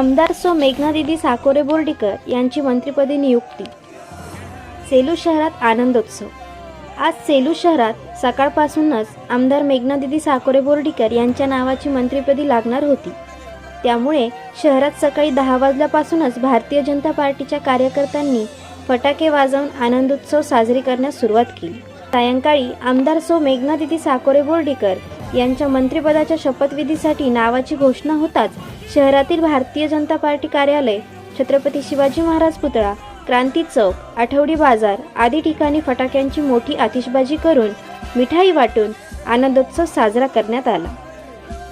आमदार सो मेघनादिदी साकोरे बोर्डीकर यांची मंत्रिपदी नियुक्ती. सेलू शहरात आनंदोत्सव. आज सेलू शहरात सकाळपासूनच आमदार मेघनादिदी साकोरे बोर्डीकर यांच्या नावाची मंत्रिपदी लागणार होती. त्यामुळे शहरात सकाळी दहा वाजल्यापासूनच भारतीय जनता पार्टीच्या कार्यकर्त्यांनी फटाके वाजवून आनंदोत्सव साजरी करण्यास सुरुवात केली. सायंकाळी आमदार सो मेघनादिदी साकोरे बोर्डीकर यांच्या मंत्रिपदाच्या शपथविधीसाठी नावाची घोषणा होताच शहरातील भारतीय जनता पार्टी कार्यालय छत्रपती शिवाजी महाराज पुतळा क्रांती चौक आठवडी बाजार आदी ठिकाणी फटाक्यांची मोठी आतिषबाजी करून मिठाई वाटून आनंदोत्सव साजरा करण्यात आला.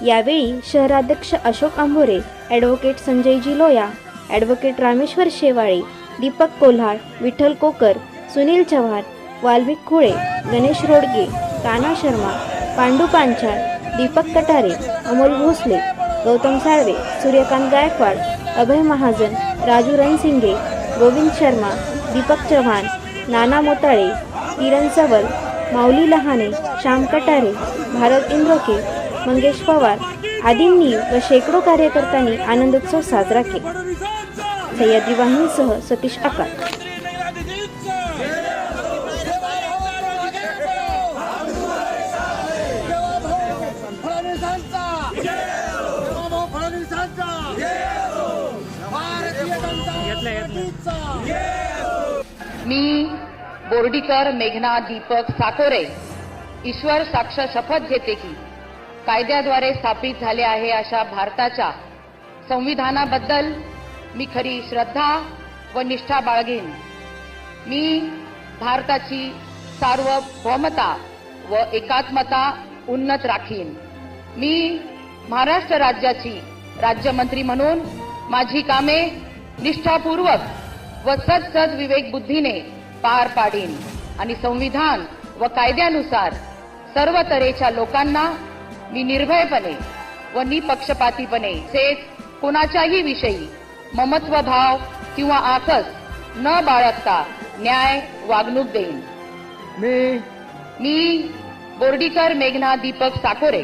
यावेळी शहराध्यक्ष अशोक आंबोरे ॲडव्होकेट संजयजी लोया ॲडव्होकेट रामेश्वर शेवाळे दीपक कोल्हाळ विठ्ठल कोकर सुनील चव्हाण वाल्मिक खुळे गणेश रोडगे काना शर्मा पांडू पांचाळ दीपक कटारे अमोल भोसले गौतम साळवे सूर्यकांत गायकवाड अभय महाजन राजू रणसिंगे गोविंद शर्मा दीपक चव्हाण नाना मोताळे किरण सवल माऊली लहाने श्याम कटारे भारत इंद्रोके मंगेश पवार आदींनी व शेकडो कार्यकर्त्यांनी आनंदोत्सव साजरा केला. सह्याद्री वाहिनीसह सतीश आकात फडणवीसांचा भाऊ फडणवीसांचा भारतीय जनता पार्टीचा। मी बोर्डीकर मेघना दीपक साकोरे ईश्वर साक्ष शपथ घेते की कायद्याद्वारे स्थापित झाले आहे अशा भारताच्या संविधानाबद्दल मी खरी श्रद्धा व निष्ठा बाळगेन. मी भारताची सार्वभौमता व एकात्मता उन्नत राखीन. मी महाराष्ट्र राज्याची राज्यमंत्री म्हणून माझी कामे निष्ठापूर्वक व सदसद विवेक बुद्धीने पार पाडीन आणि संविधान व कायद्यानुसार सर्व तऱ्हेच्या लोकांना मी निर्भयपणे व निपक्षपातीपणे तसेच कोणाच्याही विषयी ममत्व भाव किंवा आकस न बाळगता न्याय वागणूक देईन. मी मी बोर्डीकर मेघना दीपक साकोरे.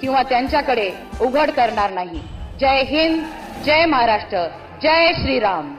किंवा त्यांच्याकडे उघड करणार नाही. जय हिंद जय महाराष्ट्र जय श्रीराम.